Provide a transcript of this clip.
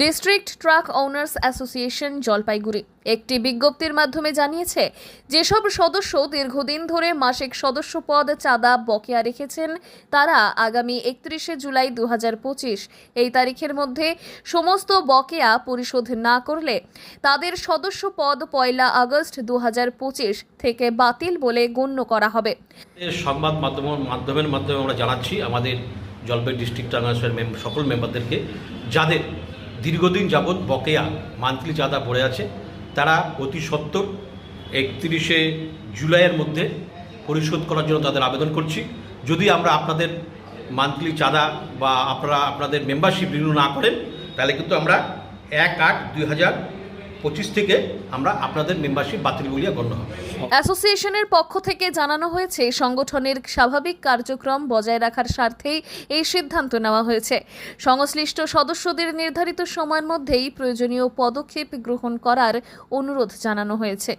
District truck owners association Jalpaiguri. একটি বিজ্ঞপ্তির মাধ্যমে জানিয়েছে, যেসব সদস্য দীর্ঘদিন ধরে মাসিক সদস্য পদ চাঁদা বকেয়া রেখেছেন, তারা আগামী একত্রিশে জুলাই দুহাজার পঁচিশ এই তারিখের মধ্যে সমস্ত বকেয়া পরিশোধ না করলে তাদের সদস্য পদ পয়লা আগস্ট দু হাজার পঁচিশ থেকে বাতিল বলে গণ্য করা হবে। সংবাদ মাধ্যম, মাধ্যমের মাধ্যমে আমরা জানাচ্ছি, আমাদের ডিস্ট্রিক্ট সকল মেম্বারদেরকে যাদের দীর্ঘদিন যাবৎ বকেয়া মান্থলি চাঁদা পড়ে আছে। তারা অতি সত্তর একত্রিশে জুলাইয়ের মধ্যে পরিশোধ করার জন্য তাদের আবেদন করছি। যদি আমরা আপনাদের মান্থলি চাঁদা বা আপনারা আপনাদের মেম্বারশিপ রিনিউ না করেন, তাহলে কিন্তু আমরা এক আট দুই হাজার পঁচিশ থেকে আমরা আপনাদের মেম্বারশিপ বাতিল বলিয়া গণ্য হবে। অ্যাসোসিয়েশনের পক্ষ থেকে জানানো হয়েছে, সংগঠনের স্বাভাবিক কার্যক্রম বজায় রাখার স্বার্থেই এই সিদ্ধান্ত নেওয়া হয়েছে। সংশ্লিষ্ট সদস্যদের নির্ধারিত সময়ের মধ্যেই প্রয়োজনীয় পদক্ষেপ গ্রহণ করার অনুরোধ জানানো হয়েছে।